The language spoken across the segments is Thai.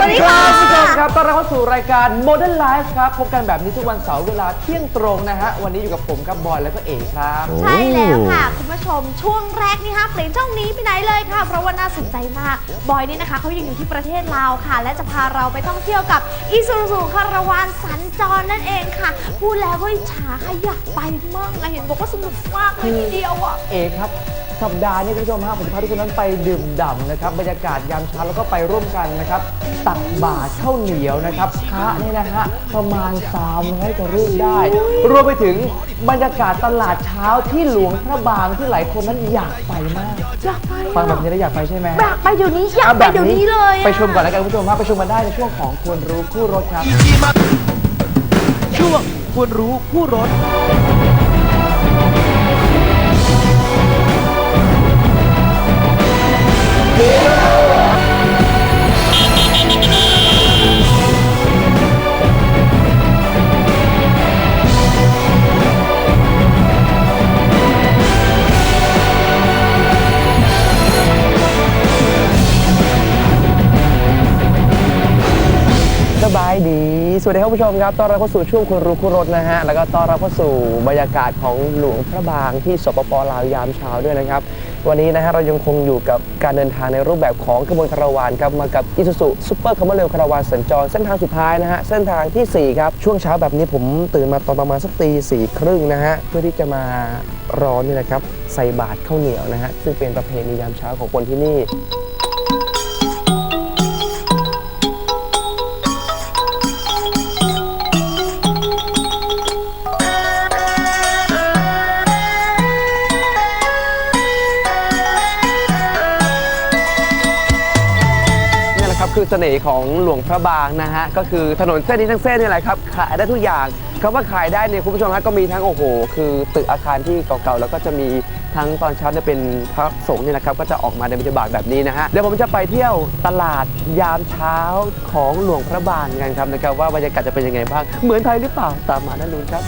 สู่รายการ Modern Life ครับ พบกันแบบนี้ทุกวันเสาร์เวลาเที่ยงตรงนะฮะ วันนี้อยู่กับผมครับบอยแล้วก็เอกครับ ใช่แล้วค่ะ คุณผู้ชมช่วงแรกนี่ห้ามเปลี่ยนช่องนี้ไปไหนเลยค่ะ เพราะว่าน่าสนใจมาก บอยนี่นะคะเขายังอยู่ที่ประเทศลาวค่ะ และจะพาเราไปท่องเที่ยวกับอิซูซูคาราวานสัญจรนั่นเองค่ะ พูดแล้วก็อิจฉาค่ะอยากไปมากอะเห็นบอกว่าสนุกมากเลยทีเดียวอะเอกครับ สัปดาห์นี้คุณผู้ชมฮะผมจะพาทุกคนนั้นไปดื่มด่ำนะครับบรรยากาศยามเช้าแล้วก็ไปร่วมกันนะครับตักบาตรข้าวเหนียวนะครับพระนี่นะฮะประมาณ300กว่ารูปได้ รวมไปถึงบรรยากาศตลาดเช้าที่หลวงพระบางที่หลายคนนั้นอยากไปมากอยากไปฟังแบบนี้แล้วอยากไปใช่ไหมอยากไปเดี๋ยวนี้อยากไปเดี๋ยวนี้เลยอะไปชมก่อนแล้วกันคุณผู้ชมฮะไปชมกันได้ในช่วงของควรรู้คู่รถครับช่วงควรรู้ผู้รถ สวัสดีครับผู้ชมครับต้อนรับเข้าสู่ช่วงคุณรู้คู่รถนะฮะแล้วก็ต้อนรับเข้าสู่บรรยากาศของหลวงพระบางที่สปปลาวยามเช้าด้วยนะครับ วันนี้นะฮะเรายังคงอยู่กับการเดินทางในรูปแบบของขบวนคาราวานครับมากับอิซูซุซุปเปอร์คาร์เร็วคาราวานสัญจรเส้นทางสุดท้ายนะฮะเส้นทางทีสี่ 4 ครับ ช่วงเช้าแบบนี้ผมตื่นมาตอนประมาณสักตีสี่ครึ่งนะฮะเพื่อที่จะมารอนี่นะครับใส่บาตรข้าวเหนียวนะฮะซึ่งเป็นประเพณียามเช้าของคนที่นี่ เสน่ห์ของหลวงพระบางนะฮะก็คือถนนเส้นนี้ทั้งเส้นนี่แหละครับขายได้ทุกอย่างคำว่าขายได้เนี่ยคุณผู้ชมฮะก็มีทั้งโอ้โห คือตึกอาคารที่เก่าๆแล้วก็จะมีทั้งตอนเช้าเนี่ยเป็นพระสงฆ์นี่แหละครับก็จะออกมาในบิณฑบาตแบบนี้นะฮะเดี๋ยวผมจะไปเที่ยวตลาดยามเช้าของหลวงพระบางกันครับนะครับว่าบรรยากาศจะเป็นยังไงบ้างเหมือนไทยหรือเปล่าตามมาด้านนู้นครับ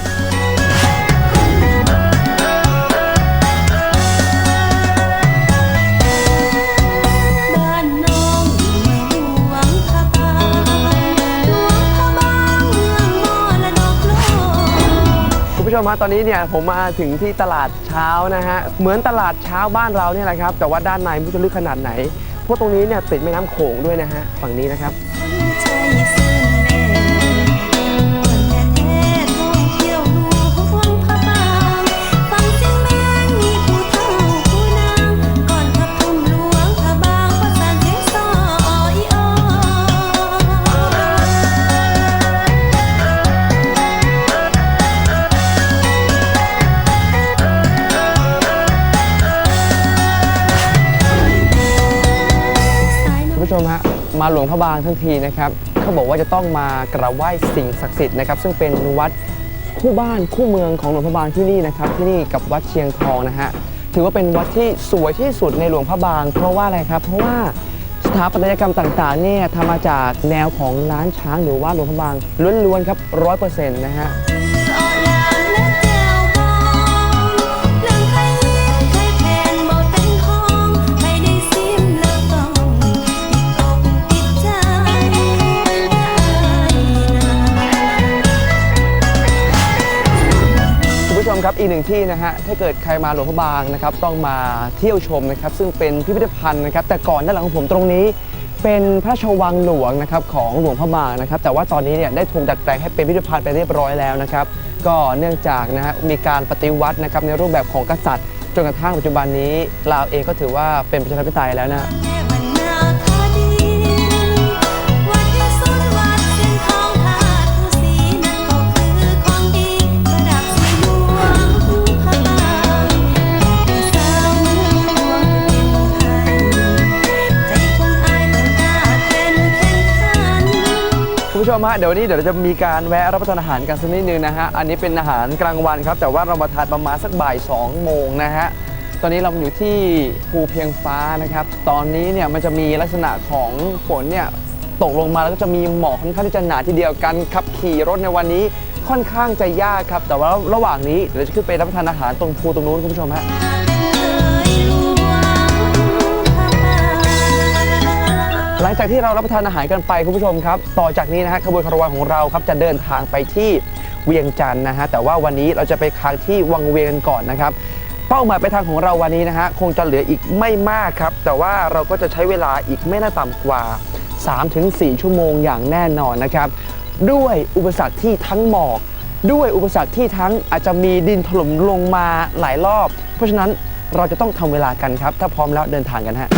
ผู้ชมฮะตอนนี้เนี่ยผมมาถึงที่ตลาดเช้านะฮะเหมือนตลาดเช้าบ้านเราเนี่ยแหละครับแต่ว่าด้านในมันจะลึกขนาดไหนเพราะตรงนี้เนี่ยติดแม่น้ำโขงด้วยนะฮะฝั่งนี้นะครับ ใจซื่นแน่ ผู้ชมฮะมาหลวงพระบางทั้งทีนะครับเขาบอกว่าจะต้องมากราบไหว้สิ่งศักดิ์สิทธิ์นะครับซึ่งเป็นวัดคู่บ้านคู่เมืองของหลวงพระบางที่นี่นะครับที่นี่กับวัดเชียงทองนะฮะถือว่าเป็นวัดที่สวยที่สุดในหลวงพระบาง เพราะว่าอะไรครับเพราะว่าสถาปัตยกรรมต่างๆเนี่ยทำมาจากแนวของล้านช้างหรือว่าหลวงพระบางล้วนๆครับร้อยเปอร์เซ็นต์นะฮะ อีกหนึ่งที่นะฮะถ้าเกิดใครมาหลวงพระบางนะครับต้องมาเที่ยวชมนะครับซึ่งเป็นพิพิธภัณฑ์นะครับแต่ก่อนด้านหลังของผมตรงนี้ เป็นพระราชวังหลวงนะครับของหลวงพระบางนะครับแต่ว่าตอนนี้เนี่ยได้ถูกดัดแปลงให้เป็นพิพิธภัณฑ์ไปเรียบร้อยแล้วนะครับก็เนื่องจากนะฮะมีการปฏิวัตินะครับในรูปแบบของกษัตริย์ จนกระทั่งปัจจุบันนี้ลาวเองก็ถือว่าเป็นประชาธิปไตยแล้วนะ คุณผู้ชมฮะเดี๋ยวนี้เดี๋ยวเราจะมีการแวะรับประทานอาหารกันสักนิดนึงนะฮะอันนี้เป็นอาหารกลางวันครับแต่ว่าเรามาทานประมาณสักบ่าย2โมงนะฮะตอนนี้เราอยู่ที่ภูเพียงฟ้านะครับ ตอนนี้เนี่ยมันจะมีลักษณะของฝนเนี่ยตกลงมาแล้วก็จะมีหมอกค่อนข้างที่จะหนาทีเดียวกันขับขี่รถในวันนี้ค่อนข้างจะยากครับ แต่ว่าระหว่างนี้เดี๋ยวเราจะขึ้นไปรับประทานอาหารตรงภูตรงนู้นคุณผู้ชมฮะ หลังจากที่เรารับประทานอาหารกันไปคุณผู้ชมครับ ต่อจากนี้นะฮะขบวนคารวานของเราครับจะเดินทางไปที่เวียงจันทร์นะฮะแต่ว่าวันนี้เราจะไปค้างที่วังเวียงกันก่อนนะครับเป้าหมายไปทางของเราวันนี้นะฮะคงจะเหลืออีกไม่มากครับ แต่ว่าเราก็จะใช้เวลาอีกไม่น่าต่ำกว่า 3-4 ชั่วโมงอย่างแน่นอนนะครับ ด้วยอุปสรรคที่ทั้งหมอก ด้วยอุปสรรคที่ทั้งอาจจะมีดินถล่มลงมาหลายรอบ เพราะฉะนั้นเราจะต้องทำเวลากันครับ ถ้าพร้อมแล้วเดินทางกันฮะ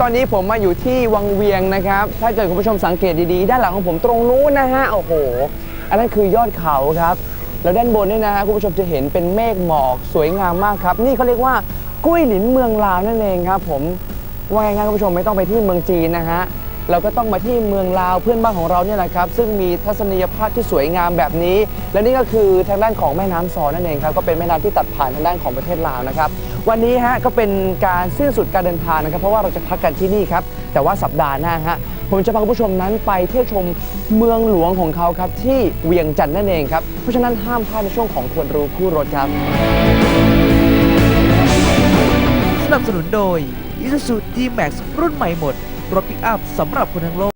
ตอนนี้ผมมาอยู่ที่วังเวียงนะครับ ถ้าเกิดคุณผู้ชมสังเกตดีๆ ด้านหลังของผมตรงนู้นนะฮะ โอ้โห อันนั้นคือยอดเขาครับ แล้วด้านบนเนี่ยนะฮะคุณผู้ชมจะเห็นเป็นเมฆหมอกสวยงามมากครับ นี่เขาเรียกว่ากุ้ยหลินเมืองลาวนั่นเองครับ ผม ว่าง่ายๆคุณผู้ชมไม่ต้องไปที่เมืองจีนนะฮะ เราก็ต้องมาที่เมืองลาวเพื่อนบ้านของเราเนี่ยแหละครับ ซึ่งมีทัศนียภาพที่สวยงามแบบนี้ และนี่ก็คือทางด้านของแม่น้ำซอนั่นเองครับ ก็เป็นแม่น้ำที่ตัดผ่านทางด้านของประเทศลาวนะครับ วันนี้ฮะก็เป็นการสิ้นสุดการเดินทางนะครับ เพราะว่าเราจะพักกันที่นี่ครับ แต่ว่าสัปดาห์หน้าฮะผมจะพาคุณผู้ชมนั้นไปเที่ยวชมเมืองหลวงของเขาครับ ที่เวียงจันทร์นั่นเองครับ เพราะฉะนั้นห้ามพลาดในช่วงของควรรู้คู่รถครับ สนับสนุนโดย Isuzu D-Max รุ่นใหม่หมด รถปิกอัพสำหรับคนทั้งโลก